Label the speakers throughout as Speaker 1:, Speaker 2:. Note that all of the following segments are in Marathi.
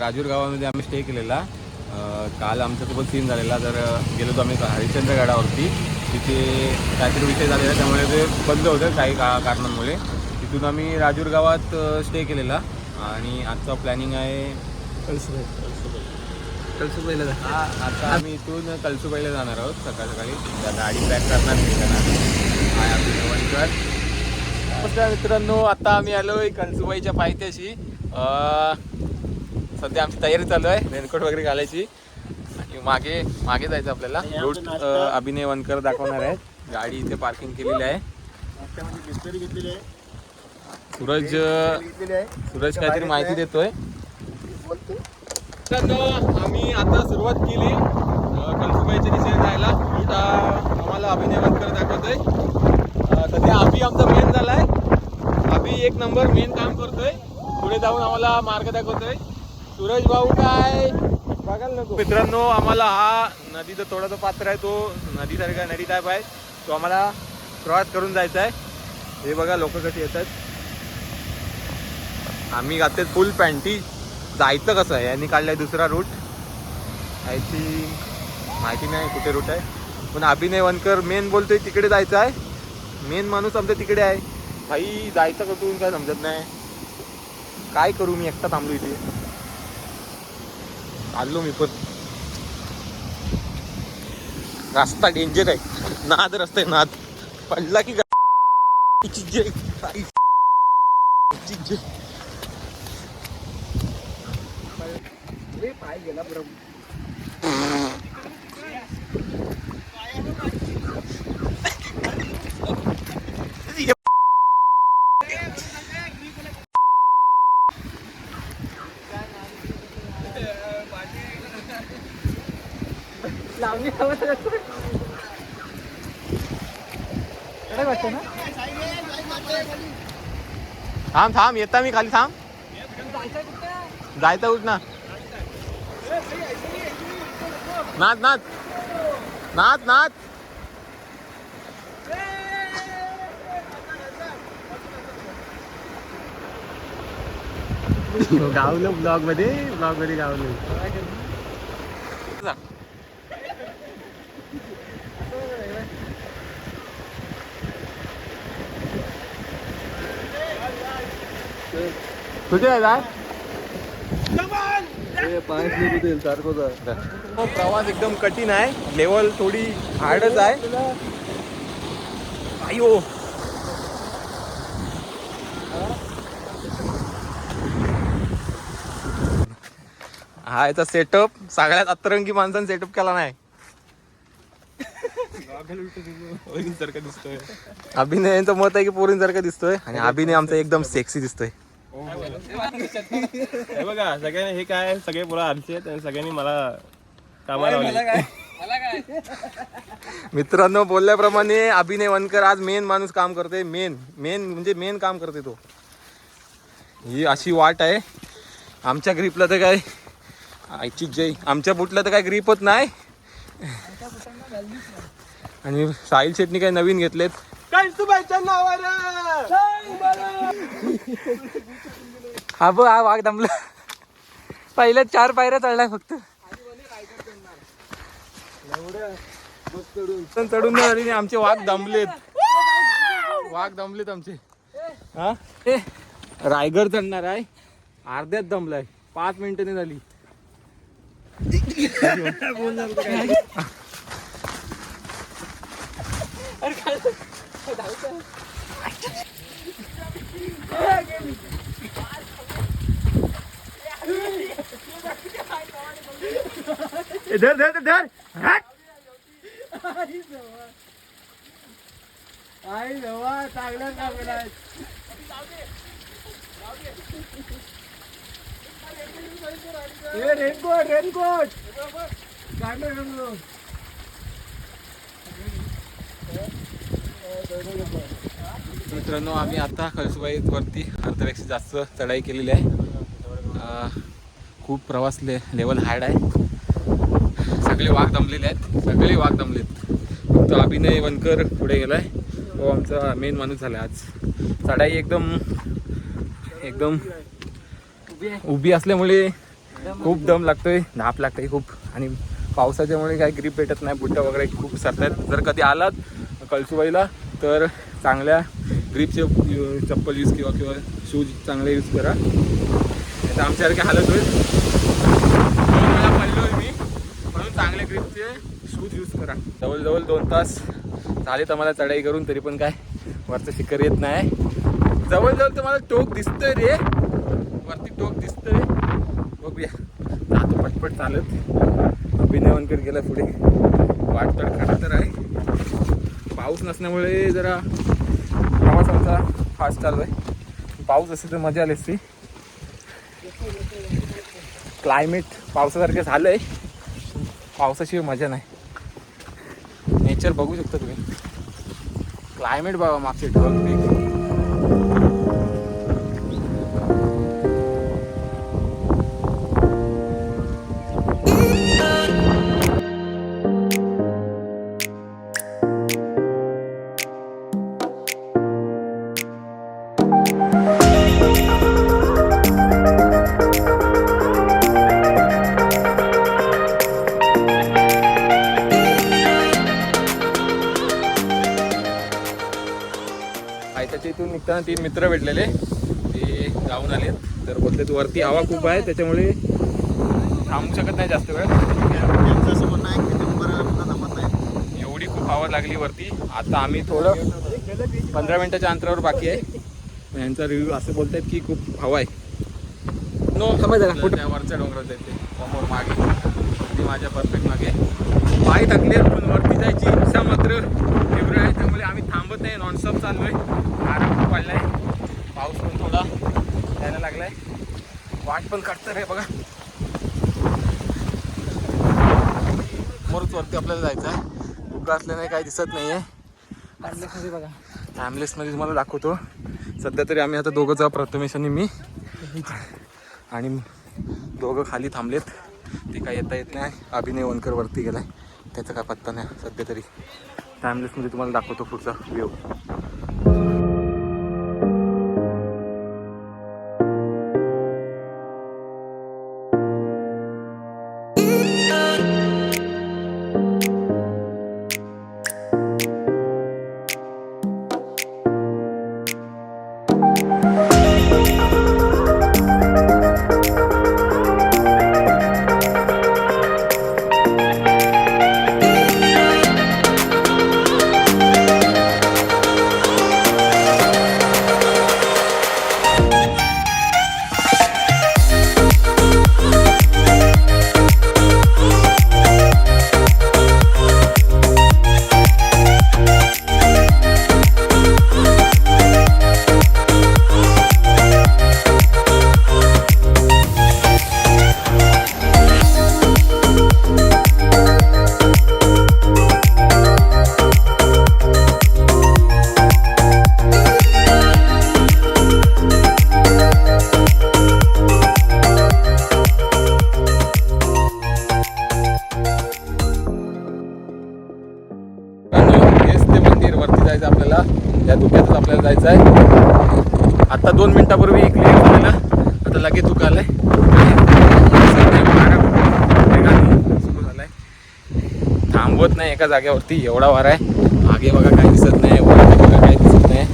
Speaker 1: राजूर गावामध्ये आम्ही स्टे केलेला. काल आमच्यासोबत सीन झालेला. तर गेलो होतो आम्ही हरिश्चंद्र गडावरती. तिथे काहीतरी विषय झालेला त्यामुळे ते बंद होतं काही का कारणांमुळे. तिथून आम्ही राजूर गावात स्टे केलेला. आणि आजचा प्लॅनिंग आहे हा आता आम्ही इथून कलसुबाईला जाणार आहोत सकाळ सकाळी. गाडी पॅक करणार नमस्कार मित्रांनो आता आम्ही आलोय कलसुबाईच्या पायथ्याशी. सध्या आमची तयारी चालू आहे. रेनकोट वगैरे घालायची. आणि मागे मागे जायचं आपल्याला. अं, अभिनय वनकर दाखवणार आहेत. गाडी इथे पार्किंग केलेली आहे. सूरज सूरज काहीतरी माहिती देतोय.
Speaker 2: बोलतो
Speaker 1: मित्रांनो आम्ही आता सुरुवात केली. कलसुबाईच्या दिशेने जायला. आम्हाला अभिनय वनकर दाखवतोय. सध्या अभि आमचा मेन झालाय. अभि एक नंबर मेन काम करतोय. पुढे जाऊन आम्हाला मार्ग दाखवतोय. सूरज भाऊ काय? बघायला नको. मित्रांनो आम्हाला हा नदीचा थोडासा पात्र आहे तो नदीसारखा नदी टाईप आहे. तो आम्हाला क्रॉस करून जायचा आहे. हे बघा लोक कसे येतात. आम्ही घातले फुल पॅन्टी जायचं कसं आहे? यांनी काढलाय दुसरा रूट आय थिंक माहिती नाही कुठे रूट आहे. पण अभिनय वनकर मेन बोलतोय तिकडे जायचं आहे. मेन माणूस आमचा तिकडे आहे. भाई जायचं कुठून काय समजत नाही. काय करू? मी एकटा थांबलो इथे. आलो मी पण. रस्ता डेंजर आहे. नाद रस्ता आहे नाद. पडला की
Speaker 2: पाय गेला बरोबर लावणी वाटतं ना
Speaker 1: थांब थांब, येता मी खाली, थांब. जायचं उठ ना नाच नाच. नाच नाच.
Speaker 2: गावलो ब्लॉग मध्ये ब्लॉग मध्ये गावलो.
Speaker 1: कुठे आहे जाय
Speaker 2: सारखं
Speaker 1: हो, प्रवास एकदम कठीण आहे. लेवल थोडी हार्डच आहे. अयो हा याचा सेटअप सगळ्यात अतरंगी माणसाने सेटअप केला नाही. सारखं दिसतोय. अभिनय यांचं मत आहे की पोरींसारखं दिसतोय? आणि अभिनय आमचा एकदम सेक्सी दिसतोय.
Speaker 3: हे बघा सगळ्यांनी हे काय सगळे पोरं आमचे आहेत आणि सगळ्यांनी मला कामाला लावले
Speaker 1: मित्रांनो बोलल्याप्रमाणे अभिनय वनकर आज मेन माणूस काम करते मेन मेन म्हणजे मेन काम करते तो. ही अशी वाट आहे. आमच्या ग्रीपला तर काय आयची जय. आमच्या बुटला तर काय ग्रीपच नाही. आणि साहिल शेटनी काही नवीन घेतलेत.
Speaker 2: हा बघ हा वाघ दमला. पहिल्या चार पायऱ्या चढलाय फक्त.
Speaker 1: पण चढून नाही आमचे वाघ दमलेत. वाघ दमलेत आमचे. हा? ए, रायगड चढणार आहे. अर्ध्यात दमलाय. पाच मिनिटांनी झाली?
Speaker 2: धर धर धर आई नवा चांगला चांगला रेनकोट रेनकोट काढलं रेनकोट
Speaker 1: मित्रांनो आम्ही आता कळसुबाई वरती अर्ध्यापेक्षा जास्त चढाई केलेली आहे. खूप प्रवास ले लेवल हार्ड आहे. सगळे वाघ दमलेले आहेत. सगळे वाघ दमलेत. फक्त अभिनय वनकर पुढे गेला आहे तो आमचा मेन माणूस झाला आज. चढाई एकदम एकदम उभी असल्यामुळे खूप दम लागतोय धाप लागतोय खूप. आणि पावसाच्यामुळे काही ग्रीप भेटत नाही बुट्टा वगैरे खूप सरतात. जर कधी आलात कळसुबाईला तर चांगल्या ग्रीपचे चप्पल यूज किंवा किंवा शूज चांगले यूज करा. आता तर आमच्यासारखे हालत होईल. मला पडलो आहे मी म्हणून चांगले ग्रीपचे शूज यूज करा. जवळजवळ दोन तास झाले तर मला चढाई करून तरी पण काय वरचं शिखर येत नाही. जवळजवळ तुम्हाला टोक दिसतंय रे. वरती टोक दिसतंय. बघूया. जातो पटपट चालत. अभिनवनकर गेला पुढे. वाट तर खरा तर आहे. पाऊस नसल्यामुळे जरा प्रवास फास्ट चालू आहे. पाऊस असेल तर मजा आली असती. क्लायमेट पावसासारखं झालंय. पावसाशिवाय मजा नाही. नेचर बघू शकता तुम्ही. क्लायमेट बघा मागचे ढग त्याच्या इथून निघताना तीन मित्र भेटलेले. ते जाऊन आले तर बोलते तू वरती हवा खूप आहे त्याच्यामुळे थांबू शकत नाही जास्त वेळ.
Speaker 4: त्यांचं असं म्हणणं आहे की नाही
Speaker 1: एवढी खूप हवा लागली वरती. आता आम्ही थोडं पंधरा मिनिटाच्या अंतरावर बाकी आहे. यांचा रिव्ह्यू असं बोलतायत की खूप हवा आहे. नो समज वरच्या डोंगरात येते समोर मागे. ती माझ्या परफेक्ट मागे पाय टाकले पण वरती जायची इच्छा मात्र तीव्र आहे. आम्ही थांबत नाही नॉनस्टॉप आहे आराम खूप वाढलाय. पाऊस पण थोडा यायला लागलाय. वाट पण काढतं रे बघा. मोरच वरती आपल्याला जायचं आहे धुकं असल्याने काही दिसत नाही आहे बघा ॲम्बुलन्समध्ये तुम्हाला दाखवतो. सध्या तरी आम्ही आता दोघं जाऊ प्रथमेश आणि मी. आणि दोघं खाली थांबलेत. ते काय येता येत नाही. अभिनय वनकर वरती गेलाय. त्याचा काय पत्ता नाही सध्या तरी. टाइमलेसमध्ये तुम्हाला दाखवतो पुढचा व्ह्यू वरती जायचं आपल्याला. या धुक्यातच आपल्याला जायचं आहे. आता दोन मिनिटापूर्वी लेट झालेला. आता लगेच धुका आलाय. सुरू झालाय थांबवत नाही एका जागेवरती. एवढा वारा आहे. मागे बघा काही दिसत नाही. वर बघा काही दिसत नाही.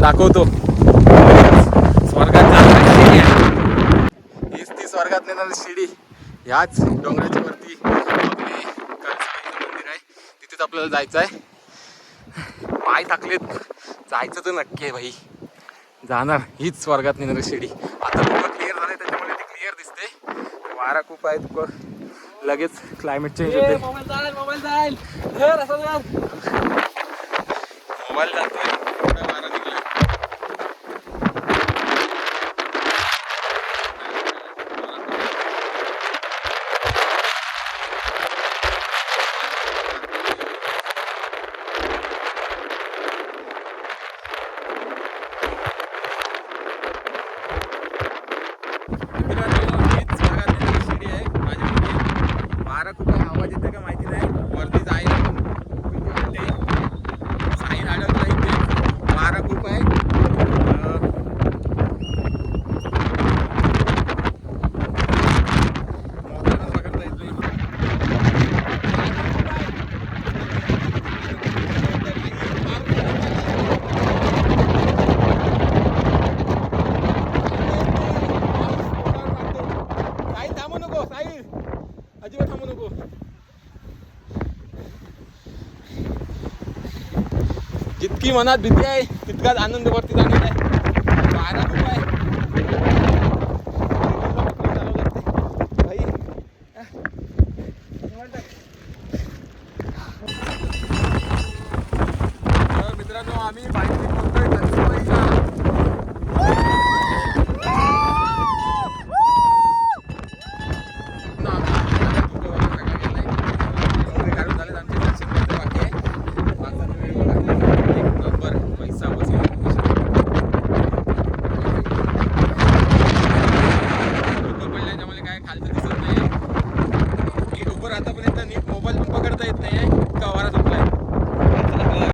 Speaker 1: दाखवतो. स्वर्गात शिडी हीच ती स्वर्गात नेणारी शिडी. ह्याच डोंगराच्या वरती. तिथेच आपल्याला जायचं आहे पाय टाकलेत जायचं तर नक्की आहे भाई. जाणार. हीच स्वर्गात नेणारी शिडी. आता थोडं क्लिअर झालंय त्याच्यामुळे ती क्लिअर दिसते वारा खूप आहे खूप लगेच क्लायमेट चेंज होते.
Speaker 2: Mobile mobile.
Speaker 1: मोबाईल जातोय एवढा वारा निघलाय मित्रांनो, हीच स्वर्गातली शिडी आहे माझ्यामध्ये. वारा खूप आहे, आवाज येते का माहिती नाही वरती जायला पण भीती वाटते. साईन अडकला इथे वारा खूप आहे अं, साई थांबू नको साई अजिबात थांबू नको जितकी मनात भीती आहे तितकाच आनंद वरती जाणार आहे. वारा खूप आहे